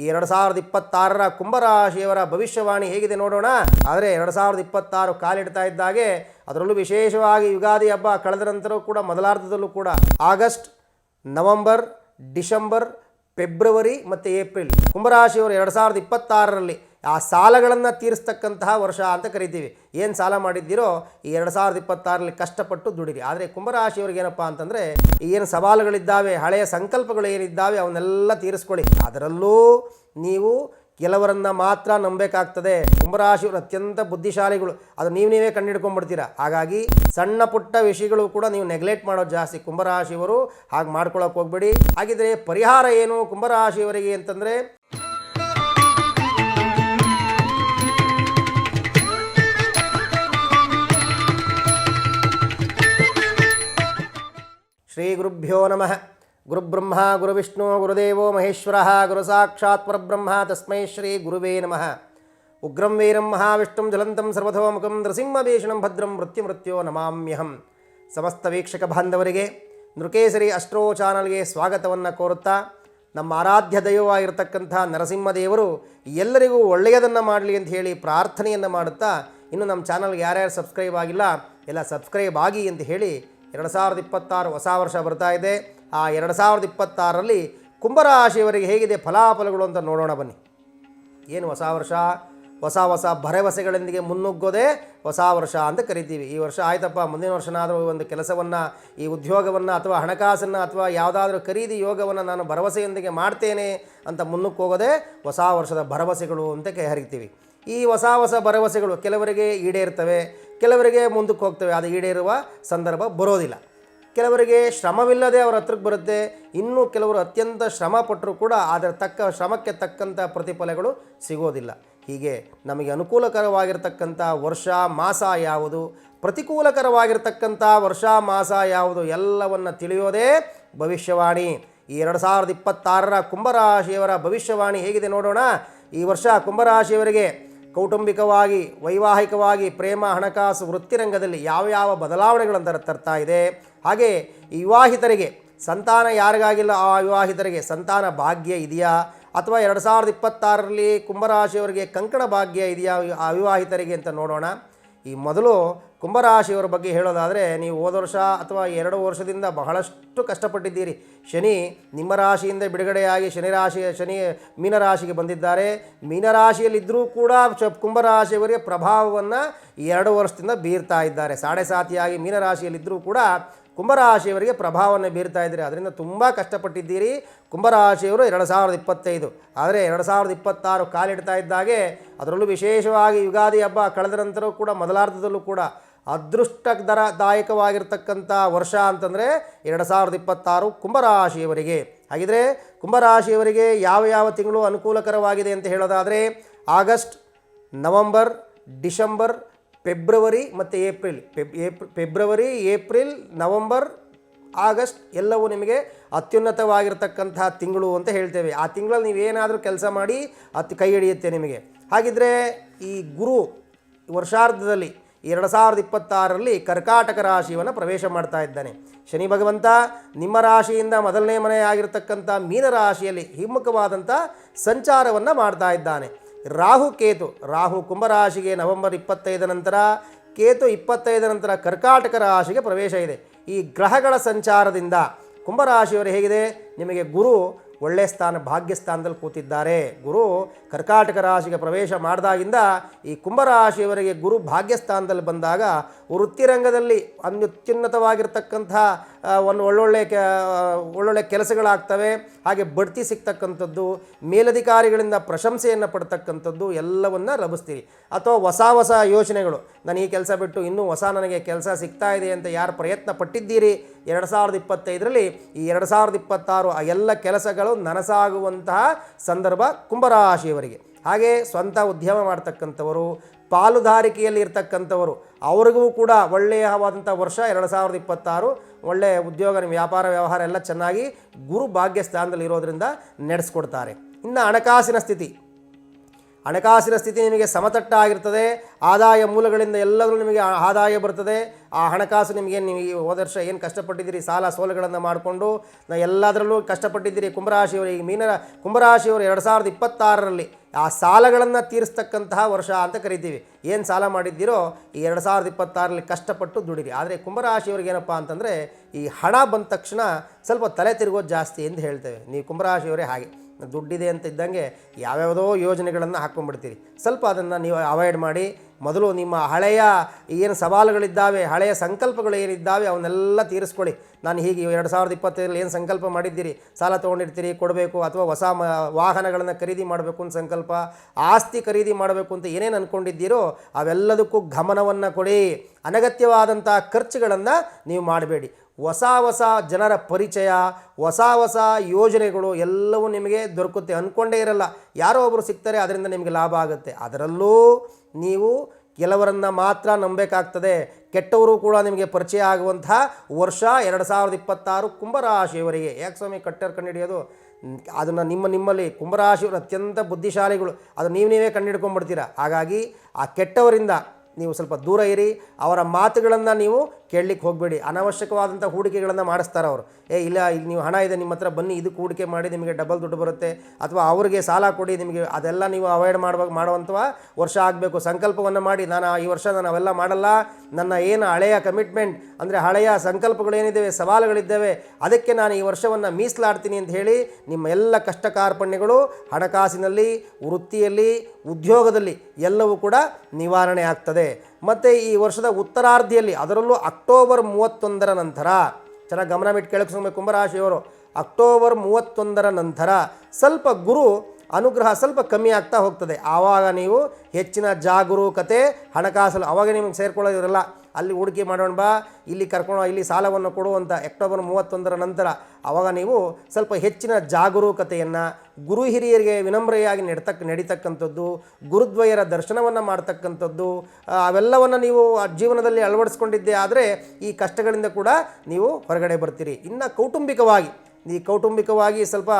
ಈ ಎರಡು ಸಾವಿರದ ಇಪ್ಪತ್ತಾರರ ಕುಂಭರಾಶಿಯವರ ಭವಿಷ್ಯವಾಣಿ ಹೇಗಿದೆ ನೋಡೋಣ. ಆದರೆ ಎರಡು ಸಾವಿರದ ಇಪ್ಪತ್ತಾರು ಕಾಲಿಡ್ತಾ ಇದ್ದಾಗೆ ಅದರಲ್ಲೂ ವಿಶೇಷವಾಗಿ ಯುಗಾದಿ ಹಬ್ಬ ಕಳೆದ ನಂತರ ಕೂಡ, ಮೊದಲಾರ್ಧದಲ್ಲೂ ಕೂಡ ಆಗಸ್ಟ್, ನವಂಬರ್, ಡಿಸೆಂಬರ್ ಫೆಬ್ರವರಿ ಮತ್ತು ಏಪ್ರಿಲ್ ಕುಂಭರಾಶಿಯವರು ಎರಡು ಸಾವಿರದ ಇಪ್ಪತ್ತಾರರಲ್ಲಿ ಆ ಸಾಲಗಳನ್ನು ತೀರಿಸ್ತಕ್ಕಂತಹ ವರ್ಷ ಅಂತ ಕರಿತೀವಿ. ಏನು ಸಾಲ ಮಾಡಿದ್ದೀರೋ ಈ ಎರಡು ಸಾವಿರದ ಇಪ್ಪತ್ತಾರಲ್ಲಿ ಕಷ್ಟಪಟ್ಟು ದುಡಿರಿ. ಆದರೆ ಕುಂಭರಾಶಿಯವ್ರಿಗೆ ಏನಪ್ಪ ಅಂತಂದರೆ ಏನು ಸವಾಲುಗಳಿದ್ದಾವೆ, ಹಳೆಯ ಸಂಕಲ್ಪಗಳು ಏನಿದ್ದಾವೆ, ಅವನ್ನೆಲ್ಲ ತೀರಿಸ್ಕೊಳ್ಳಿ. ಅದರಲ್ಲೂ ನೀವು ಕೆಲವರನ್ನು ಮಾತ್ರ ನಂಬಬೇಕಾಗ್ತದೆ. ಕುಂಭರಾಶಿಯವರು ಅತ್ಯಂತ ಬುದ್ಧಿಶಾಲಿಗಳು. ಅದು ನೀವು ನೀವೇ ಕಂಡುಹಿಡ್ಕೊಂಡ್ಬಿಡ್ತೀರ. ಹಾಗಾಗಿ ಸಣ್ಣ ಪುಟ್ಟ ವಿಷಯಗಳು ಕೂಡ ನೀವು ನೆಗ್ಲೆಕ್ಟ್ ಮಾಡೋದು ಜಾಸ್ತಿ. ಕುಂಭರಾಶಿಯವರು ಹಾಗೆ ಮಾಡ್ಕೊಳ್ಳೋಕೆ ಹೋಗ್ಬೇಡಿ. ಹಾಗಿದ್ರೆ ಪರಿಹಾರ ಏನು ಕುಂಭರಾಶಿಯವರಿಗೆ ಅಂತಂದರೆ ಶ್ರೀ ಗುರುಭ್ಯೋ ನಮಃ. ಗುರುಬ್ರಹ್ಮ, ಗುರುವಿಷ್ಣು, ಗುರುದೇವೋ ಮಹೇಶ್ವರ ಗುರುಸಾಕ್ಷಾತ್ ಪರಬ್ರಹ್ಮ, ತಸ್ಮೈ ಶ್ರೀ ಗುರುವೇ ನಮಃ. ಉಗ್ರಂ, ವೀರಂ, ಮಹಾವಿಷ್ಣುಂ ಜ್ವಲಂತಂ ಸರ್ವಥೋಮುಖಂ ನೃಸಿಂಹಭೀಷಣಂ, ಭದ್ರಂ ಮೃತ್ಯು ಮೃತ್ಯೋ ನಮಾಮ್ಯಹಂ. ಸಮಸ್ತ ವೀಕ್ಷಕ ಬಾಂಧವರಿಗೆ ನೃಕೇಸರಿ ಅಸ್ಟ್ರೋ ಚಾನಲ್ಗೆ ಸ್ವಾಗತವನ್ನು ಕೋರುತ್ತಾ, ನಮ್ಮ ಆರಾಧ್ಯ ದೈವವಾಗಿರ್ತಕ್ಕಂಥ ನರಸಿಂಹದೇವರು ಎಲ್ಲರಿಗೂ ಒಳ್ಳೆಯದನ್ನು ಮಾಡಲಿ ಅಂತ ಹೇಳಿ ಪ್ರಾರ್ಥನೆಯನ್ನು ಮಾಡುತ್ತಾ, ಇನ್ನು ನಮ್ಮ ಚಾನಲ್ಗೆ ಯಾರ್ಯಾರು ಸಬ್ಸ್ಕ್ರೈಬ್ ಆಗಿಲ್ಲ, ಎಲ್ಲ ಸಬ್ಸ್ಕ್ರೈಬ್ ಆಗಿ ಅಂತ ಹೇಳಿ ಎರಡು ಸಾವಿರದ ಇಪ್ಪತ್ತಾರು ಹೊಸ ವರ್ಷ ಬರ್ತಾ ಇದೆ. ಆ ಎರಡು ಸಾವಿರದ ಇಪ್ಪತ್ತಾರರಲ್ಲಿ ಕುಂಭರಾಶಿಯವರಿಗೆ ಹೇಗಿದೆ ಫಲಾಫಲಗಳು ಅಂತ ನೋಡೋಣ ಬನ್ನಿ. ಏನು ಹೊಸ ವರ್ಷ? ಹೊಸ ಹೊಸ ಭರವಸೆಗಳೊಂದಿಗೆ ಮುನ್ನುಗ್ಗೋದೇ ಹೊಸ ವರ್ಷ ಅಂತ ಕರಿತೀವಿ. ಈ ವರ್ಷ ಆಯ್ತಪ್ಪ, ಮುಂದಿನ ವರ್ಷನಾದರೂ ಒಂದು ಕೆಲಸವನ್ನು, ಈ ಉದ್ಯೋಗವನ್ನು ಅಥವಾ ಹಣಕಾಸನ್ನು ಅಥವಾ ಯಾವುದಾದ್ರೂ ಖರೀದಿ ಯೋಗವನ್ನು ನಾನು ಭರವಸೆಯೊಂದಿಗೆ ಮಾಡ್ತೇನೆ ಅಂತ ಮುನ್ನುಗ್ಗೋಗೋದೇ ಹೊಸ ವರ್ಷದ ಭರವಸೆಗಳು ಅಂತ ಕೈಹರಿತೀವಿ ಈ ಹೊಸ ಹೊಸ ಭರವಸೆಗಳು ಕೆಲವರಿಗೆ ಈಡೇರ್ತವೆ, ಕೆಲವರಿಗೆ ಮುಂದಕ್ಕೆ ಹೋಗ್ತವೆ. ಅದು ಈಡೇರುವ ಸಂದರ್ಭ ಬರೋದಿಲ್ಲ. ಕೆಲವರಿಗೆ ಶ್ರಮವಿಲ್ಲದೆ ಅವರ ಹತ್ರಕ್ಕೆ ಬರುತ್ತೆ. ಇನ್ನೂ ಕೆಲವರು ಅತ್ಯಂತ ಶ್ರಮ ಪಟ್ಟರೂ ಕೂಡ ಅದರ ತಕ್ಕ ಶ್ರಮಕ್ಕೆ ತಕ್ಕಂಥ ಪ್ರತಿಫಲಗಳು ಸಿಗೋದಿಲ್ಲ. ಹೀಗೆ ನಮಗೆ ಅನುಕೂಲಕರವಾಗಿರ್ತಕ್ಕಂಥ ವರ್ಷ, ಮಾಸ ಯಾವುದು? ಪ್ರತಿಕೂಲಕರವಾಗಿರ್ತಕ್ಕಂಥ ವರ್ಷ, ಮಾಸ ಯಾವುದು? ಎಲ್ಲವನ್ನು ತಿಳಿಯೋದೇ ಭವಿಷ್ಯವಾಣಿ. ಈ ಎರಡು ಸಾವಿರದ ಇಪ್ಪತ್ತಾರರ ಕುಂಭರಾಶಿಯವರ ಭವಿಷ್ಯವಾಣಿ ಹೇಗಿದೆ ನೋಡೋಣ. ಈ ವರ್ಷ ಕುಂಭರಾಶಿಯವರಿಗೆ ಕೌಟುಂಬಿಕವಾಗಿ, ವೈವಾಹಿಕವಾಗಿ ಪ್ರೇಮ, ಹಣಕಾಸು, ವೃತ್ತಿರಂಗದಲ್ಲಿ ಯಾವ ಯಾವ ಬದಲಾವಣೆಗಳನ್ನು ತರ- ತರ್ತಾ ಇದೆ? ಹಾಗೆ ವಿವಾಹಿತರಿಗೆ ಸಂತಾನ ಯಾರಿಗಾಗಿಲ್ಲ? ಆ ವಿವಾಹಿತರಿಗೆ ಸಂತಾನ ಭಾಗ್ಯ ಇದೆಯಾ? ಅಥವಾ ಎರಡು ಸಾವಿರದ ಇಪ್ಪತ್ತಾರರಲ್ಲಿ ಕುಂಭರಾಶಿಯವರಿಗೆ ಕಂಕಣ ಭಾಗ್ಯ ಇದೆಯಾ? ಆ ವಿವಾಹಿತರಿಗೆ ಅಂತ ನೋಡೋಣ. ಈ ಮೊದಲು ಕುಂಭರಾಶಿಯವರ ಬಗ್ಗೆ ಹೇಳೋದಾದರೆ, ನೀವು ಹೋದ ವರ್ಷ ಅಥವಾ ಎರಡು ವರ್ಷದಿಂದ ಬಹಳಷ್ಟು ಕಷ್ಟಪಟ್ಟಿದ್ದೀರಿ. ಶನಿ ನಿಮ್ಮ ರಾಶಿಯಿಂದ ಬಿಡುಗಡೆಯಾಗಿ ಶನಿ ರಾಶಿ, ಶನಿ ಮೀನರಾಶಿಗೆ ಬಂದಿದ್ದಾರೆ. ಮೀನರಾಶಿಯಲ್ಲಿದ್ದರೂ ಕೂಡ ಕುಂಭರಾಶಿಯವರಿಗೆ ಪ್ರಭಾವವನ್ನು ಎರಡು ವರ್ಷದಿಂದ ಬೀರ್ತಾ ಇದ್ದಾರೆ. ಸಾಡೆ ಸಾತಿಯಾಗಿ ಮೀನರಾಶಿಯಲ್ಲಿದ್ದರೂ ಕೂಡ ಕುಂಭರಾಶಿಯವರಿಗೆ ಪ್ರಭಾವವನ್ನು ಬೀರ್ತಾ ಇದ್ದೀರಿ. ಅದರಿಂದ ತುಂಬ ಕಷ್ಟಪಟ್ಟಿದ್ದೀರಿ. ಕುಂಭರಾಶಿಯವರು ಎರಡು ಸಾವಿರದ ಇಪ್ಪತ್ತೈದು. ಆದರೆ ಎರಡು ಸಾವಿರದ ಇಪ್ಪತ್ತಾರು ಕಾಲಿಡ್ತಾ ಇದ್ದಾಗೆ ಅದರಲ್ಲೂ ವಿಶೇಷವಾಗಿ ಯುಗಾದಿ ಹಬ್ಬ ಕಳೆದ ನಂತರವೂ ಕೂಡ, ಮೊದಲಾರ್ಧದಲ್ಲೂ ಕೂಡ ಅದೃಷ್ಟದರ ದಾಯಕವಾಗಿರ್ತಕ್ಕಂಥ ವರ್ಷ ಅಂತಂದರೆ ಎರಡು ಸಾವಿರದ ಇಪ್ಪತ್ತಾರು ಕುಂಭರಾಶಿಯವರಿಗೆ. ಹಾಗಿದ್ರೆ ಕುಂಭರಾಶಿಯವರಿಗೆ ಯಾವ ಯಾವ ತಿಂಗಳು ಅನುಕೂಲಕರವಾಗಿದೆ ಅಂತ ಹೇಳೋದಾದರೆ ಆಗಸ್ಟ್, ನವಂಬರ್, ಡಿಸೆಂಬರ್, ಫೆಬ್ರವರಿ ಮತ್ತು April. Feb February, April, November, August ಎಲ್ಲವೂ ನಿಮಗೆ ಅತ್ಯುನ್ನತವಾಗಿರ್ತಕ್ಕಂತಹ ತಿಂಗಳು ಅಂತ ಹೇಳ್ತೇವೆ. ಆ ತಿಂಗಳಲ್ಲಿ ನೀವೇನಾದರೂ ಕೆಲಸ ಮಾಡಿ ಅತ್, ಕೈ ಹಿಡಿಯುತ್ತೆ ನಿಮಗೆ. ಹಾಗಿದ್ರೆ ಈ ಗುರು ವರ್ಷಾರ್ಧದಲ್ಲಿ ಎರಡು ಸಾವಿರದ ಇಪ್ಪತ್ತಾರರಲ್ಲಿ ಕರ್ಕಾಟಕ ರಾಶಿಯನ್ನು ಪ್ರವೇಶ ಮಾಡ್ತಾ ಇದ್ದಾನೆ. ಶನಿ ಭಗವಂತ ನಿಮ್ಮ ರಾಶಿಯಿಂದ ಮೊದಲನೇ ಮನೆಯಾಗಿರ್ತಕ್ಕಂಥ ಮೀನರಾಶಿಯಲ್ಲಿ ಹಿಮ್ಮುಖವಾದಂಥ ಸಂಚಾರವನ್ನು ಮಾಡ್ತಾ ಇದ್ದಾನೆ. ರಾಹು ಕೇತು, ರಾಹು ಕುಂಭರಾಶಿಗೆ ನವೆಂಬರ್ ಇಪ್ಪತ್ತೈದ ನಂತರ, ಕೇತು ಇಪ್ಪತ್ತೈದ ನಂತರ ಕರ್ಕಾಟಕ ರಾಶಿಗೆ ಪ್ರವೇಶ ಇದೆ. ಈ ಗ್ರಹಗಳ ಸಂಚಾರದಿಂದ ಕುಂಭರಾಶಿಯವರು ಹೇಗಿದೆ? ನಿಮಗೆ ಗುರು ಒಳ್ಳೆಯ ಸ್ಥಾನ ಭಾಗ್ಯ ಸ್ಥಾನದಲ್ಲಿ ಕೂತಿದ್ದಾರೆ. ಗುರು ಕರ್ಕಾಟಕ ರಾಶಿಗೆ ಪ್ರವೇಶ ಮಾಡಿದಾಗಿಂದ ಈ ಕುಂಭರಾಶಿಯವರಿಗೆ ಗುರು ಭಾಗ್ಯಸ್ಥಾನದಲ್ಲಿ ಬಂದಾಗ ವೃತ್ತಿರಂಗದಲ್ಲಿ ಅತ್ಯುನ್ನತವಾಗಿರ್ತಕ್ಕಂಥ ಆ, ಒಂದು ಒಳ್ಳೊಳ್ಳೆ ಒಳ್ಳೊಳ್ಳೆ ಕೆಲಸಗಳಾಗ್ತವೆ. ಹಾಗೆ ಬಡ್ತಿ ಸಿಗ್ತಕ್ಕಂಥದ್ದು, ಮೇಲಧಿಕಾರಿಗಳಿಂದ ಪ್ರಶಂಸೆಯನ್ನು ಪಡ್ತಕ್ಕಂಥದ್ದು ಎಲ್ಲವನ್ನು ಲಭಿಸ್ತೀರಿ. ಅಥವಾ ಹೊಸ ಹೊಸ ಯೋಚನೆಗಳು, ನಾನು ಈ ಕೆಲಸ ಬಿಟ್ಟು ಇನ್ನೂ ಹೊಸ ನನಗೆ ಕೆಲಸ ಸಿಗ್ತಾ ಇದೆ ಅಂತ ಯಾರು ಪ್ರಯತ್ನ ಪಟ್ಟಿದ್ದೀರಿ? ಎರಡು ಸಾವಿರದ ಇಪ್ಪತ್ತೈದರಲ್ಲಿ ಈ ಎರಡು ಸಾವಿರದ ಇಪ್ಪತ್ತಾರು ಆ ಎಲ್ಲ ಕೆಲಸಗಳು ನನಸಾಗುವಂತಹ ಸಂದರ್ಭ ಕುಂಭರಾಶಿಯವರಿಗೆ. ಹಾಗೆ ಸ್ವಂತ ಉದ್ಯಮ ಮಾಡ್ತಕ್ಕಂಥವರು ಪಾಲುದಾರಿಕೆಯಲ್ಲಿ ಇರ್ತಕ್ಕಂಥವರು ಅವ್ರಿಗೂ ಕೂಡ ಒಳ್ಳೆಯವಾದಂಥ ವರ್ಷ ಎರಡು ಸಾವಿರದ ಇಪ್ಪತ್ತಾರು. ಒಳ್ಳೆಯ ಉದ್ಯೋಗ ವ್ಯಾಪಾರ, ವ್ಯವಹಾರ ಎಲ್ಲ ಚೆನ್ನಾಗಿ ಗುರು ಭಾಗ್ಯ ಸ್ಥಾನದಲ್ಲಿ ಇರೋದರಿಂದ ನಡೆಸ್ಕೊಡ್ತಾರೆ. ಇನ್ನು ಹಣಕಾಸಿನ ಸ್ಥಿತಿ. ಹಣಕಾಸಿನ ಸ್ಥಿತಿ ನಿಮಗೆ ಸಮತಟ್ಟಾಗಿರ್ತದೆ, ಆದಾಯ ಮೂಲಗಳಿಂದ ಎಲ್ಲರೂ ನಿಮಗೆ ಆದಾಯ ಬರ್ತದೆ. ಆ ಹಣಕಾಸು ನಿಮಗೆ ಈ ಹೋದ ವರ್ಷ ಏನು ಕಷ್ಟಪಟ್ಟಿದ್ದೀರಿ, ಸಾಲ ಸೋಲುಗಳನ್ನು ಮಾಡಿಕೊಂಡು, ನಾ ಎಲ್ಲದರಲ್ಲೂ ಕಷ್ಟಪಟ್ಟಿದ್ದೀರಿ. ಕುಂಭರಾಶಿಯವರು ಈಗ ಮೀನ ಕುಂಭರಾಶಿಯವರು ಎರಡು ಸಾವಿರದ ಇಪ್ಪತ್ತಾರರಲ್ಲಿ ಆ ಸಾಲಗಳನ್ನು ತೀರಿಸ್ತಕ್ಕಂತಹ ವರ್ಷ ಅಂತ ಕರಿತೀವಿ. ಏನು ಸಾಲ ಮಾಡಿದ್ದೀರೋ ಈ ಎರಡು ಸಾವಿರದ ಇಪ್ಪತ್ತಾರಲ್ಲಿ ಕಷ್ಟಪಟ್ಟು ದುಡಿರಿ. ಆದರೆ ಕುಂಭರಾಶಿಯವ್ರಿಗೆ ಏನಪ್ಪ ಅಂತಂದರೆ, ಈ ಹಣ ಬಂದ ತಕ್ಷಣ ಸ್ವಲ್ಪ ತಲೆ ತಿರುಗೋದು ಜಾಸ್ತಿ ಎಂದು ಹೇಳ್ತೇವೆ. ನೀವು ಕುಂಭರಾಶಿಯವರೇ ಹಾಗೆ. ದುಡ್ಡಿದೆ ಅಂತ ಇದ್ದಂಗೆ ಯಾವ್ಯಾವುದೋ ಯೋಜನೆಗಳನ್ನು ಹಾಕ್ಕೊಂಡ್ಬಿಡ್ತೀರಿ. ಸ್ವಲ್ಪ ಅದನ್ನು ನೀವು ಅವಾಯ್ಡ್ ಮಾಡಿ, ಮೊದಲು ನಿಮ್ಮ ಹಳೆಯ ಏನು ಸವಾಲುಗಳಿದ್ದಾವೆ, ಹಳೆಯ ಸಂಕಲ್ಪಗಳು ಏನಿದ್ದಾವೆ ಅವನ್ನೆಲ್ಲ ತೀರಿಸ್ಕೊಳ್ಳಿ. ನಾನು ಹೀಗೆ ಎರಡು ಸಾವಿರದ ಇಪ್ಪತ್ತೈದರಲ್ಲಿ ಏನು ಸಂಕಲ್ಪ ಮಾಡಿದ್ದೀರಿ? ಸಾಲ ತೊಗೊಂಡಿರ್ತೀರಿ, ಕೊಡಬೇಕು ಅಥವಾ ಹೊಸ ಮ, ವಾಹನಗಳನ್ನು ಖರೀದಿ ಮಾಡಬೇಕು ಅಂತ ಸಂಕಲ್ಪ, ಆಸ್ತಿ ಖರೀದಿ ಮಾಡಬೇಕು ಅಂತ ಏನೇನು ಅಂದ್ಕೊಂಡಿದ್ದೀರೋ ಅವೆಲ್ಲದಕ್ಕೂ ಗಮನವನ್ನು ಕೊಡಿ. ಅನಗತ್ಯವಾದಂಥ ಖರ್ಚುಗಳನ್ನು ನೀವು ಮಾಡಬೇಡಿ. ಹೊಸ ಹೊಸ ಜನರ ಪರಿಚಯ, ಹೊಸ ಹೊಸ ಯೋಜನೆಗಳು ಎಲ್ಲವೂ ನಿಮಗೆ ದೊರಕುತ್ತೆ ಅಂದ್ಕೊಂಡೇ ಇರಲ್ಲ. ಯಾರೋ ಒಬ್ಬರು ಸಿಗ್ತಾರೆ ಅದರಿಂದ ನಿಮಗೆ ಲಾಭ ಆಗುತ್ತೆ. ಅದರಲ್ಲೂ ನೀವು ಕೆಲವರನ್ನು ಮಾತ್ರ ನಂಬಬೇಕಾಗ್ತದೆ. ಕೆಟ್ಟವರು ಕೂಡ ನಿಮಗೆ ಪರಿಚಯ ಆಗುವಂತಹ ವರ್ಷ ಎರಡು ಸಾವಿರದ ಇಪ್ಪತ್ತಾರು ಕುಂಭರಾಶಿಯವರಿಗೆ. ಯಾಕೆ ಸ್ವಾಮಿ, ಕಟ್ಟರ್ ಕಂಡುಹಿಡಿಯೋದು ಅದನ್ನು ನಿಮ್ಮ ನಿಮ್ಮಲ್ಲಿ, ಕುಂಭರಾಶಿಯವರು ಅತ್ಯಂತ ಬುದ್ಧಿಶಾಲಿಗಳು. ಅದು ನೀವು ನೀವೇ ಕಂಡುಹಿಡ್ಕೊಂಡ್ಬಿಡ್ತೀರ ಹಾಗಾಗಿ ಆ ಕೆಟ್ಟವರಿಂದ ನೀವು ಸ್ವಲ್ಪ ದೂರ ಇರಿ. ಅವರ ಮಾತುಗಳನ್ನು ನೀವು ಕೇಳಲಿಕ್ಕೆ ಹೋಗಬೇಡಿ. ಅನಾವಶ್ಯಕವಾದಂಥ ಹೂಡಿಕೆಗಳನ್ನು ಮಾಡಿಸ್ತಾರೆ ಅವರು. ಏ, ಇಲ್ಲ, ಇಲ್ಲಿ ನೀವು ಹಣ ಇದೆ, ನಿಮ್ಮ ಹತ್ರ ಬನ್ನಿ, ಇದಕ್ಕೆ ಹೂಡಿಕೆ ಮಾಡಿ ನಿಮಗೆ ಡಬಲ್ ದುಡ್ಡು ಬರುತ್ತೆ. ಅಥವಾ ಅವರಿಗೆ ಸಾಲ ಕೊಡಿ ನಿಮಗೆ. ಅದೆಲ್ಲ ನೀವು ಅವಾಯ್ಡ್ ಮಾಡ್ಬೇಕು ಮಾಡುವಂಥ ವರ್ಷ ಆಗಬೇಕು. ಸಂಕಲ್ಪವನ್ನು ಮಾಡಿ. ನಾನು ಈ ವರ್ಷ ನಾನು ಅವೆಲ್ಲ ಮಾಡಲ್ಲ. ನನ್ನ ಏನು ಹಳೆಯ ಕಮಿಟ್ಮೆಂಟ್ ಅಂದರೆ ಹಳೆಯ ಸಂಕಲ್ಪಗಳೇನಿದ್ದಾವೆ ಸವಾಲುಗಳಿದ್ದಾವೆ, ಅದಕ್ಕೆ ನಾನು ಈ ವರ್ಷವನ್ನು ಮೀಸಲಾಡ್ತೀನಿ ಅಂತ ಹೇಳಿ ನಿಮ್ಮ ಎಲ್ಲ ಕಷ್ಟ ಕಾರ್ಪಣ್ಯಗಳು ಹಣಕಾಸಿನಲ್ಲಿ, ವೃತ್ತಿಯಲ್ಲಿ, ಉದ್ಯೋಗದಲ್ಲಿ ಎಲ್ಲವೂ ಕೂಡ ನಿವಾರಣೆ ಆಗ್ತದೆ. ಮತ್ತು ಈ ವರ್ಷದ ಉತ್ತರಾರ್ಧಿಯಲ್ಲಿ, ಅದರಲ್ಲೂ ಅಕ್ಟೋಬರ್ ಮೂವತ್ತೊಂದರ ನಂತರ, ಚೆನ್ನಾಗಿ ಗಮನವಿಟ್ಟು ಕೇಳಿಸ್ಕೊಂಡು ಕುಂಭರಾಶಿಯವರು, ಅಕ್ಟೋಬರ್ ಮೂವತ್ತೊಂದರ ನಂತರ ಸ್ವಲ್ಪ ಗುರು ಅನುಗ್ರಹ ಸ್ವಲ್ಪ ಕಮ್ಮಿ ಆಗ್ತಾ ಹೋಗ್ತದೆ. ಆವಾಗ ನೀವು ಹೆಚ್ಚಿನ ಜಾಗರೂಕತೆ ಹಣಕಾಸು ಆವಾಗ ನಿಮಗೆ ಸೇರ್ಕೊಳ್ಳೋದಿರಲ್ಲ. ಅಲ್ಲಿ ಹೂಡಿಕೆ ಮಾಡೋಣ ಬಾ, ಇಲ್ಲಿ ಕರ್ಕೊಂಡು ಇಲ್ಲಿ ಸಾಲವನ್ನು ಕೊಡುವಂಥ ಅಕ್ಟೋಬರ್ ಮೂವತ್ತೊಂದರ ನಂತರ ಆವಾಗ ನೀವು ಸ್ವಲ್ಪ ಹೆಚ್ಚಿನ ಜಾಗರೂಕತೆಯನ್ನು ಗುರು ಹಿರಿಯರಿಗೆ ವಿನಮ್ರೆಯಾಗಿ ನಡ್ತಕ್ಕ ನಡೀತಕ್ಕಂಥದ್ದು, ಗುರುದ್ವಯರ ದರ್ಶನವನ್ನು ಮಾಡ್ತಕ್ಕಂಥದ್ದು ಅವೆಲ್ಲವನ್ನು ನೀವು ಜೀವನದಲ್ಲಿ ಅಳವಡಿಸ್ಕೊಂಡಿದ್ದೆ ಆದರೆ ಈ ಕಷ್ಟಗಳಿಂದ ಕೂಡ ನೀವು ಹೊರಗಡೆ ಬರ್ತೀರಿ. ಇನ್ನು ಕೌಟುಂಬಿಕವಾಗಿ ಈ ಕೌಟುಂಬಿಕವಾಗಿ ಸ್ವಲ್ಪ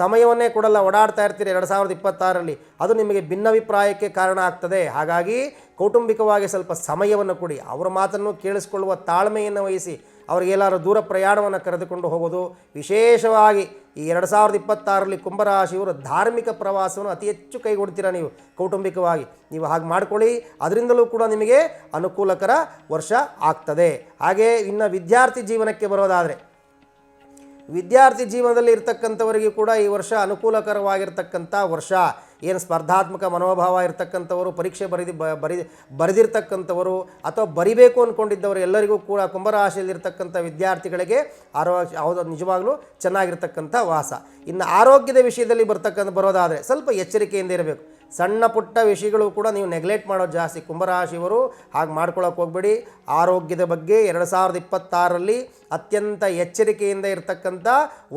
ಸಮಯವನ್ನೇ ಕೊಡಲ್ಲ, ಓಡಾಡ್ತಾ ಇರ್ತೀರಿ ಎರಡು ಸಾವಿರದ ಇಪ್ಪತ್ತಾರರಲ್ಲಿ. ಅದು ನಿಮಗೆ ಭಿನ್ನಾಭಿಪ್ರಾಯಕ್ಕೆ ಕಾರಣ ಆಗ್ತದೆ. ಹಾಗಾಗಿ ಕೌಟುಂಬಿಕವಾಗಿ ಸ್ವಲ್ಪ ಸಮಯವನ್ನು ಕೊಡಿ. ಅವರ ಮಾತನ್ನು ಕೇಳಿಸ್ಕೊಳ್ಳುವ ತಾಳ್ಮೆಯನ್ನು ವಹಿಸಿ. ಅವ್ರಿಗೆಲ್ಲಾರು ದೂರ ಪ್ರಯಾಣವನ್ನು ಕರೆದುಕೊಂಡು ಹೋಗೋದು ವಿಶೇಷವಾಗಿ ಈ ಎರಡು ಸಾವಿರದ ಇಪ್ಪತ್ತಾರರಲ್ಲಿ ಕುಂಭರಾಶಿಯವರು ಧಾರ್ಮಿಕ ಪ್ರವಾಸವನ್ನು ಅತಿ ಹೆಚ್ಚು ಕೈಗೊಡ್ತೀರಾ ನೀವು ಕೌಟುಂಬಿಕವಾಗಿ. ನೀವು ಹಾಗೆ ಮಾಡ್ಕೊಳ್ಳಿ. ಅದರಿಂದಲೂ ಕೂಡ ನಿಮಗೆ ಅನುಕೂಲಕರ ವರ್ಷ ಆಗ್ತದೆ. ಹಾಗೆ ಇನ್ನು ವಿದ್ಯಾರ್ಥಿ ಜೀವನಕ್ಕೆ ಬರೋದಾದರೆ ವಿದ್ಯಾರ್ಥಿ ಜೀವನದಲ್ಲಿ ಇರ್ತಕ್ಕಂಥವರಿಗೆ ಕೂಡ ಈ ವರ್ಷ ಅನುಕೂಲಕರವಾಗಿರ್ತಕ್ಕಂಥ ವರ್ಷ. ಏನು ಸ್ಪರ್ಧಾತ್ಮಕ ಮನೋಭಾವ ಇರ್ತಕ್ಕಂಥವರು, ಪರೀಕ್ಷೆ ಬರೆದಿ ಬರಿ, ಬರೆದಿರ್ತಕ್ಕಂಥವರು ಅಥವಾ ಬರಿಬೇಕು ಅಂದ್ಕೊಂಡಿದ್ದವರು ಎಲ್ಲರಿಗೂ ಕೂಡ ಕುಂಭರಾಶಿಯಲ್ಲಿರ್ತಕ್ಕಂಥ ವಿದ್ಯಾರ್ಥಿಗಳಿಗೆ ಆರೋಗ್ಯ, ಹೌದು ನಿಜವಾಗ್ಲೂ ಚೆನ್ನಾಗಿರ್ತಕ್ಕಂಥ ವಾಸ. ಇನ್ನು ಆರೋಗ್ಯದ ವಿಷಯದಲ್ಲಿ ಬರ್ತಕ್ಕಂಥ, ಬರೋದಾದರೆ ಸ್ವಲ್ಪ ಎಚ್ಚರಿಕೆಯಿಂದ ಇರಬೇಕು. ಸಣ್ಣ ಪುಟ್ಟ ವಿಷಯಗಳು ಕೂಡ ನೀವು ನೆಗ್ಲೆಕ್ಟ್ ಮಾಡೋದು ಜಾಸ್ತಿ. ಕುಂಭರಾಶಿಯವರು ಹಾಗೆ ಮಾಡ್ಕೊಳ್ಳೋಕೆ ಹೋಗಬೇಡಿ. ಆರೋಗ್ಯದ ಬಗ್ಗೆ ಎರಡು ಸಾವಿರದ ಇಪ್ಪತ್ತಾರರಲ್ಲಿ ಅತ್ಯಂತ ಎಚ್ಚರಿಕೆಯಿಂದ ಇರತಕ್ಕಂಥ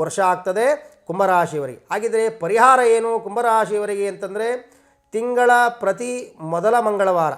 ವರ್ಷ ಆಗ್ತದೆ ಕುಂಭರಾಶಿಯವರಿಗೆ. ಹಾಗಿದ್ರೆ ಪರಿಹಾರ ಏನು ಕುಂಭರಾಶಿಯವರಿಗೆ ಅಂತಂದರೆ ತಿಂಗಳ ಪ್ರತಿ ಮೊದಲ ಮಂಗಳವಾರ.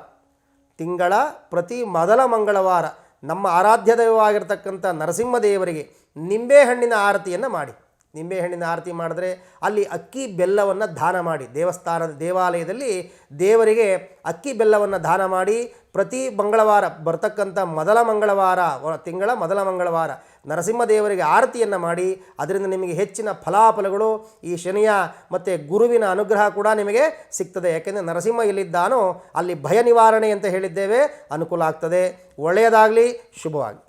ತಿಂಗಳ ಪ್ರತಿ ಮೊದಲ ಮಂಗಳವಾರ ನಮ್ಮ ಆರಾಧ್ಯ ದೈವವಾಗಿರ್ತಕ್ಕಂಥ ನರಸಿಂಹದೇವರಿಗೆ ನಿಂಬೆಹಣ್ಣಿನ ಆರತಿಯನ್ನು ಮಾಡಿ. ನಿಂಬೆಹಣ್ಣಿನ ಆರತಿ ಮಾಡಿದ್ರೆ ಅಲ್ಲಿ ಅಕ್ಕಿ ಬೆಲ್ಲವನ್ನು ದಾನ ಮಾಡಿ. ದೇವಸ್ಥಾನದ ದೇವಾಲಯದಲ್ಲಿ ದೇವರಿಗೆ ಅಕ್ಕಿ ಬೆಲ್ಲವನ್ನು ದಾನ ಮಾಡಿ. ಪ್ರತಿ ಮಂಗಳವಾರ, ಬರ್ತಕ್ಕಂಥ ಮೊದಲ ಮಂಗಳವಾರ ತಿಂಗಳ ಮೊದಲ ಮಂಗಳವಾರ ನರಸಿಂಹ ದೇವರಿಗೆ ಆರತಿಯನ್ನು ಮಾಡಿ. ಅದರಿಂದ ನಿಮಗೆ ಹೆಚ್ಚಿನ ಫಲಾಫಲಗಳು ಈ ಶನಿಯ ಮತ್ತು ಗುರುವಿನ ಅನುಗ್ರಹ ಕೂಡ ನಿಮಗೆ ಸಿಗ್ತದೆ. ಯಾಕೆಂದರೆ ನರಸಿಂಹ ಎಲ್ಲಿದ್ದಾನೋ ಅಲ್ಲಿ ಭಯ ನಿವಾರಣೆ ಅಂತ ಹೇಳಿದ್ದೇವೆ. ಅನುಕೂಲ ಆಗ್ತದೆ. ಒಳ್ಳೆಯದಾಗಲಿ ಶುಭವಾಗಿ